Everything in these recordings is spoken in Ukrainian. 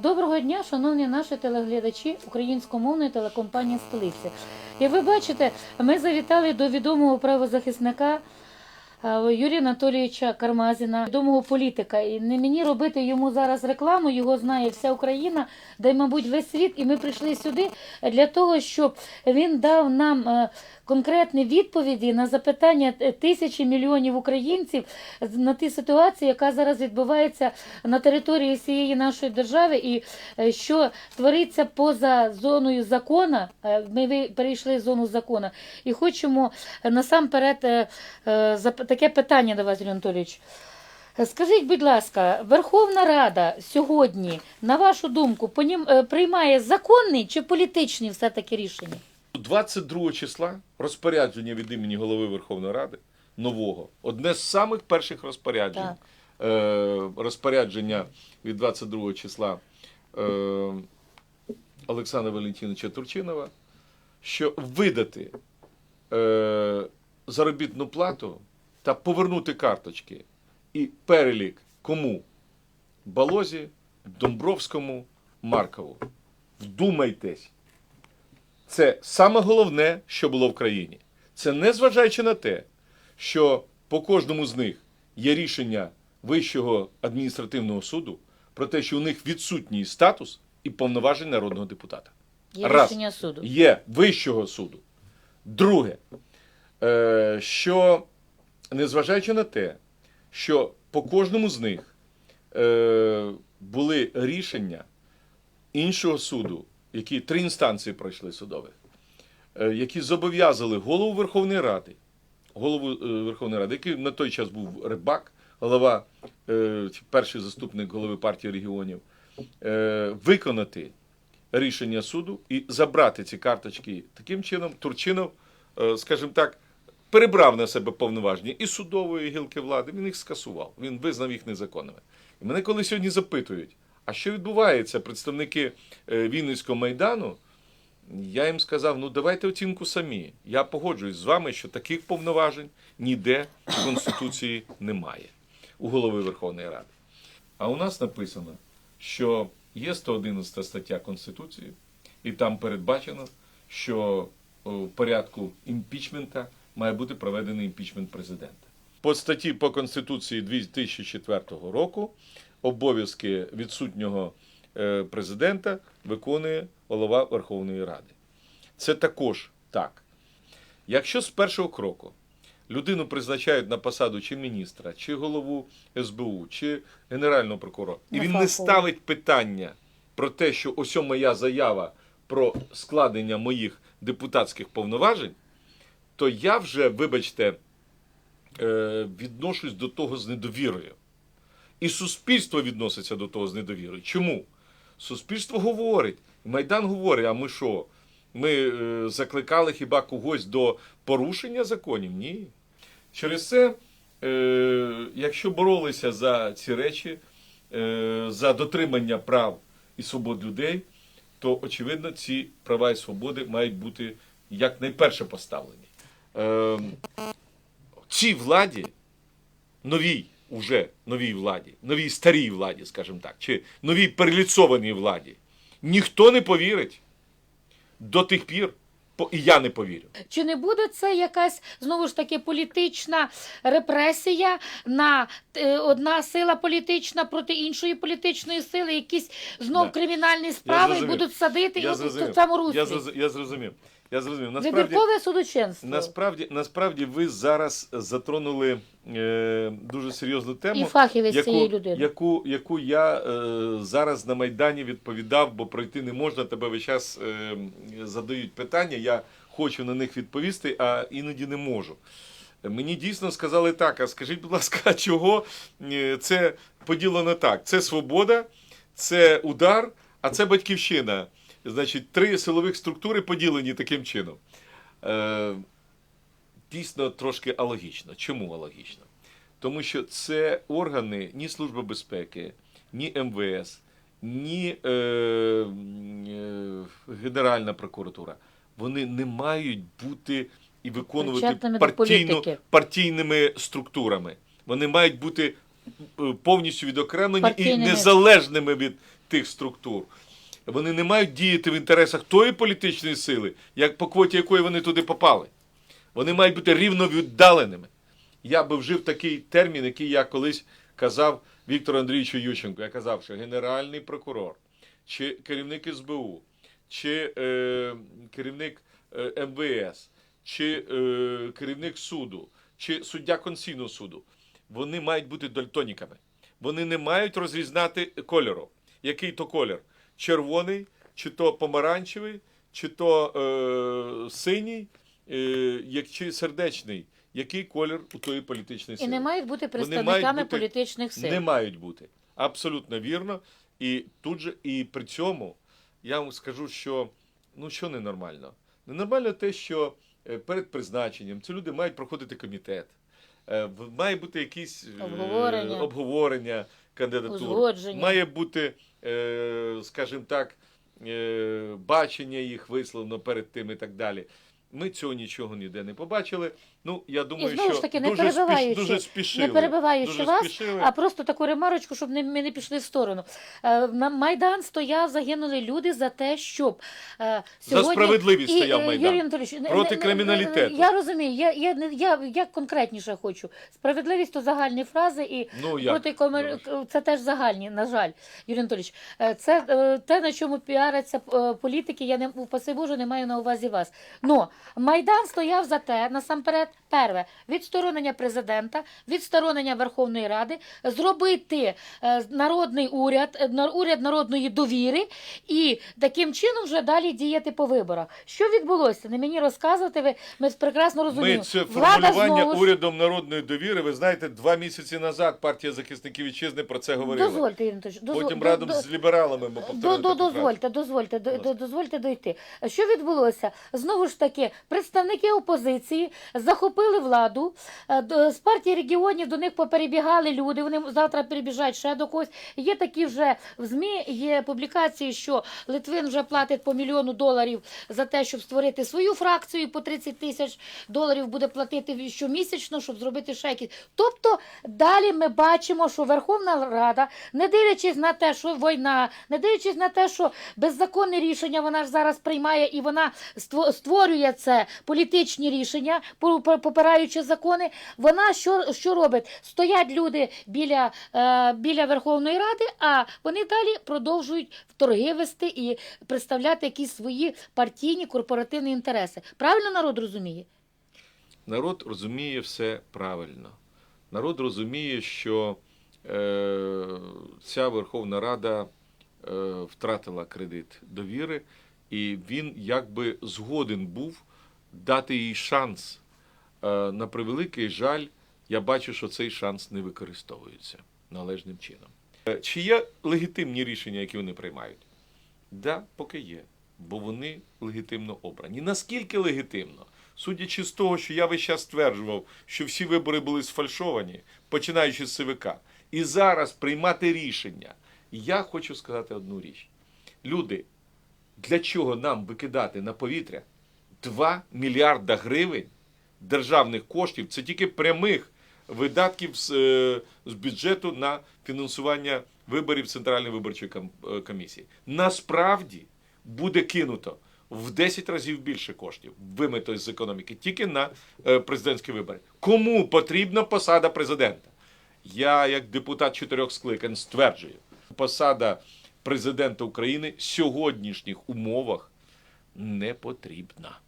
Доброго дня, шановні наші телеглядачі українськомовної телекомпанії Столиця. Як ви бачите, ми завітали до відомого правозахисника Юрія Анатолійовича Кармазіна, відомого політика. І не мені робити йому зараз рекламу, його знає вся Україна, да й, мабуть, весь світ. І ми прийшли сюди для того, щоб він дав нам е, конкретні відповіді на запитання е, тисячі мільйонів українців на ті ситуації, яка зараз відбувається на території всієї нашої держави, і е, що твориться поза зоною закона. Е, Ми перейшли зону закона і хочемо насамперед таке питання до вас, Юрій Анатолійович. Скажіть, будь ласка, Верховна Рада сьогодні, на вашу думку, приймає законні чи політичні все-таки рішення? 22 числа розпорядження від імені голови Верховної Ради нового. Одне з самих перших розпоряджень. Так. Е, розпорядження від 22 числа е, Олександра Валентиновича Турчинова, що видати е, заробітну плату та повернути карточки і перелік кому? Балозі, Домбровському, Маркову. Вдумайтесь. Це саме головне, що було в країні. Це не зважаючи на те, що по кожному з них є рішення Вищого адміністративного суду про те, що у них відсутній статус і повноважень народного депутата. Є Раз. рішення суду. Є Вищого суду. Друге, е, що незважаючи на те, що по кожному з них е, були рішення іншого суду, які три інстанції пройшли судових, е, які зобов'язали голову Верховної Ради, голову е, Верховної Ради, який на той час був Рибак, голова, е, перший заступник голови партії регіонів, виконати рішення суду і забрати ці карточки. Таким чином, Турчинов, скажімо так, перебрав на себе повноваження і судової гілки влади, він їх скасував, він визнав їх незаконними. І мене коли сьогодні запитують, а що відбувається, представники е, Вінницького майдану, я їм сказав: ну давайте оцінку самі. Я погоджуюсь з вами, що таких повноважень ніде в Конституції немає у голови Верховної Ради. А у нас написано, що є 111 стаття Конституції, і там передбачено, що в порядку імпічмента має бути проведений імпічмент президента. По статті по Конституції 2004 року обов'язки відсутнього е, президента виконує голова Верховної Ради. Це також так. Якщо з першого кроку людину призначають на посаду чи міністра, чи голову СБУ, чи генерального прокурора, і він не ставить питання про те, що ось моя заява про складення моїх депутатських повноважень, то я вже, вибачте, е, відношусь до того з недовірою. І суспільство відноситься до того з недовірою. Чому? Суспільство говорить, Майдан говорить, а ми що? Ми е, закликали хіба когось до порушення законів? Ні. Через це, е, якщо боролися за ці речі, е, за дотримання прав і свобод людей, то очевидно ці права і свободи мають бути якнайперше поставлені. Е, цій владі, новій, уже новій владі, новій старій владі, скажімо так, чи новій переліцованій владі, ніхто не повірить до тих пір, і я не повірю. Чи не буде це якась знову ж таки політична репресія на е, одна сила політична проти іншої політичної сили, якісь знов Да. кримінальні справи і будуть садити і Я в зрозумів. цьому руслі? Я, я зрозумів. Я зрозумів. Насправді, Вибіркове судочинство. насправді, насправді ви зараз затронули е, дуже серйозну тему. І фахівець яку, цієї людини. яку, яку я е, зараз на Майдані відповідав, бо пройти не можна, тебе весь час е, задають питання, я хочу на них відповісти, а іноді не можу. Мені дійсно сказали так, а скажіть, будь ласка, а чого е, це поділено так? Це свобода, це удар, а це батьківщина. Значить, три силових структури поділені таким чином. Е, дійсно трошки алогічно. Чому алогічно? Тому що це органи ні Служби безпеки, ні МВС, ні е, е, Генеральна прокуратура. Вони не мають бути і виконувати партійну, партійними структурами. Вони мають бути е, повністю відокремлені і незалежними від тих структур. Вони не мають діяти в інтересах тої політичної сили, як по квоті якої вони туди попали. Вони мають бути рівно віддаленими. Я би вжив такий термін, який я колись казав Віктору Андрійовичу Ющенку. Я казав, що генеральний прокурор, чи керівник СБУ, чи е, керівник е, МВС, чи е, керівник суду, чи суддя Конституційного суду, вони мають бути дальтоніками. Вони не мають розрізнати кольору. Який то колір? Червоний, чи то помаранчевий, чи то е, синій, е, як, чи сердечний. Який колір у тої політичної сили. І не мають бути Вони мають представниками бути- політичних сил. Не мають бути. Абсолютно вірно. І тут же, і при цьому я вам скажу, що ну що ненормально? Ненормально те, що е, перед призначенням ці люди мають проходити комітет. Е, в- Має бути якісь е, Обговорення. обговорення кандидатур. Узгодження. Має бути, е, скажімо так, е, бачення їх висловлено перед тим і так далі. Ми цього нічого ніде не побачили. Ну, я думаю, знову що ж таки, не дуже, перебиваючи, дуже спішили. Не перебиваючи дуже вас, спішили. а просто таку ремарочку, щоб не, ми не пішли в сторону. Е, на Майдан стояв, загинули люди за те, щоб е, сьогодні... справедливість стояв е, Майдан. Юрій Анатолійович, Проти криміналітету. Я розумію, я, я, я, я конкретніше хочу. Справедливість то загальні фрази і Ну, як? проти комер... це теж загальні, на жаль, Юрій Анатолійович. Е, Це е, те, на чому піаряться е, політики, я не упаси Боже, не маю на увазі вас. Но Майдан стояв за те, насамперед, перше, відсторонення президента, відсторонення Верховної Ради, зробити е, народний уряд, е, уряд народної довіри і таким чином вже далі діяти по виборах. Що відбулося? Не мені розказувати, ви ми прекрасно Ми розуміємо. це формулювання знову урядом народної довіри, ви знаєте, два місяці назад партія захисників вітчизни про це говорила. Дозвольте, Юрій Анатолійович, Потім до- разом до- з лібералами ми повторили до, фразу. дозвольте, дозвольте, до, до, дозвольте дойти. Що відбулося? Знову ж таки, представники опозиції захопили владу. Е, З партії регіонів до них поперебігали люди. Вони завтра перебіжать ще до когось. Є такі вже в ЗМІ, є публікації, що Литвин вже платить по мільйону доларів за те, щоб створити свою фракцію. По 30 тисяч доларів буде платити щомісячно, щоб зробити ще якісь. Тобто далі ми бачимо, що Верховна Рада, не дивлячись на те, що війна, не дивлячись на те, що беззаконне рішення вона ж зараз приймає і вона ство- створює це політичні рішення, по- по- попираючи закони. Вона що, що робить? Стоять люди біля, е, біля Верховної Ради, а вони далі продовжують торги вести і представляти якісь свої партійні корпоративні інтереси. Правильно народ розуміє? Народ розуміє все правильно. Народ розуміє, що е, ця Верховна Рада е, втратила кредит довіри, і він якби згоден був дати їй шанс. Е, на превеликий жаль, я бачу, що цей шанс не використовується належним чином. Е, Чи є легітимні рішення, які вони приймають? Да, поки є, бо вони легітимно обрані. Наскільки легітимно? Судячи з того, що я весь час стверджував, що всі вибори були сфальшовані, починаючи з ЦВК, і зараз приймати рішення. Я хочу сказати одну річ. Люди, для чого нам викидати на повітря 2 мільярда гривень державних коштів, це тільки прямих видатків з, е, з бюджету на фінансування виборів Центральної виборчої е, комісії. Насправді буде кинуто в 10 разів більше коштів вимито з економіки тільки на е, президентські вибори. Кому потрібна посада президента? Я, як депутат чотирьох скликань, стверджую, посада президента України в сьогоднішніх умовах не потрібна.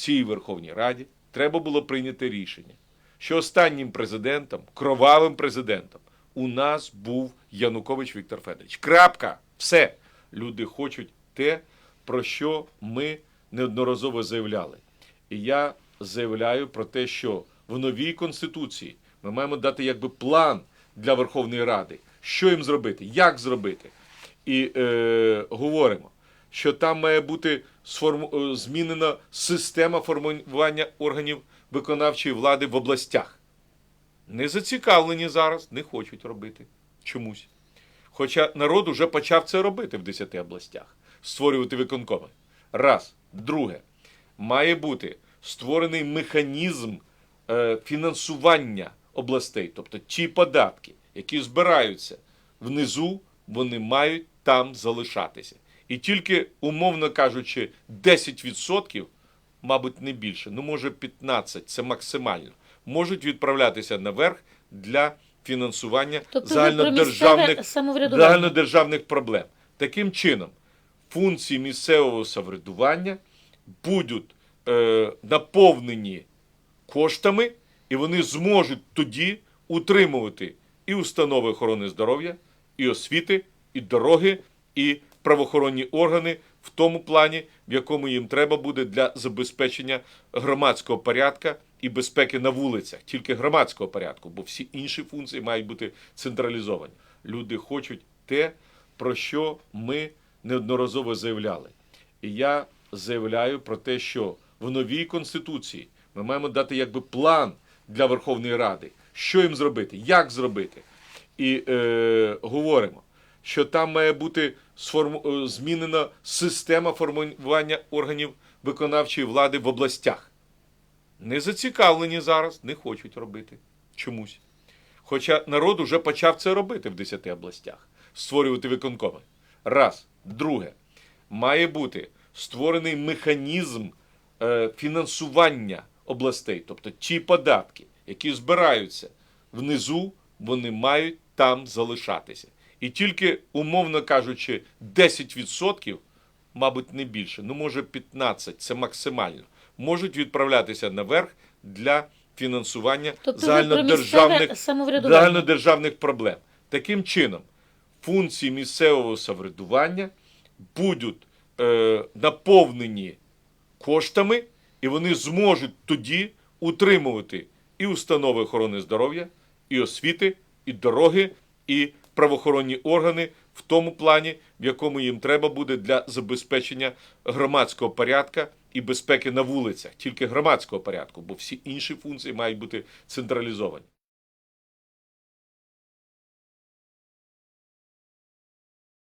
Цій Верховній Раді треба було прийняти рішення, що останнім президентом, кровавим президентом, у нас був Янукович Віктор Федорович. Крапка. Все. Люди хочуть те, про що ми неодноразово заявляли. І я заявляю про те, що в новій конституції ми маємо дати якби план для Верховної Ради, що їм зробити, як зробити. І е, говоримо, що там має бути е, змінена система формування органів виконавчої влади в областях. Не зацікавлені зараз, не хочуть робити чомусь. Хоча народ уже почав це робити в 10 областях, створювати виконкоми. Раз. Друге, має бути створений механізм е, фінансування областей, тобто ті податки, які збираються внизу, вони мають там залишатися. І тільки, умовно кажучи, 10%, мабуть, не більше, ну може 15%, це максимально, можуть відправлятися наверх для фінансування Тобто загальнодержавних, загальнодержавних проблем. Таким чином, функції місцевого самоврядування будуть е, наповнені коштами, і вони зможуть тоді утримувати і установи охорони здоров'я, і освіти, і дороги, і правоохоронні органи в тому плані, в якому їм треба буде для забезпечення громадського порядка і безпеки на вулицях, тільки громадського порядку, бо всі інші функції мають бути централізовані. Люди хочуть те, про що ми неодноразово заявляли. І я заявляю про те, що в новій конституції ми маємо дати якби план для Верховної Ради, що їм зробити, як зробити. І е, говоримо, що там має бути змінена система формування органів виконавчої влади в областях. Не зацікавлені зараз, не хочуть робити чомусь. Хоча народ уже почав це робити в 10 областях, створювати виконкоми. Раз. Друге, має бути створений механізм е, фінансування областей, тобто ті податки, які збираються внизу, вони мають там залишатися. І тільки, умовно кажучи, 10%, мабуть, не більше, ну може 15%, це максимально, можуть відправлятися наверх для фінансування Тобто загальнодержавних загальнодержавних проблем. Таким чином, функції місцевого самоврядування будуть е, наповнені коштами, і вони зможуть тоді утримувати і установи охорони здоров'я, і освіти, і дороги, і правоохоронні органи в тому плані, в якому їм треба буде для забезпечення громадського порядка і безпеки на вулицях, тільки громадського порядку, бо всі інші функції мають бути централізовані.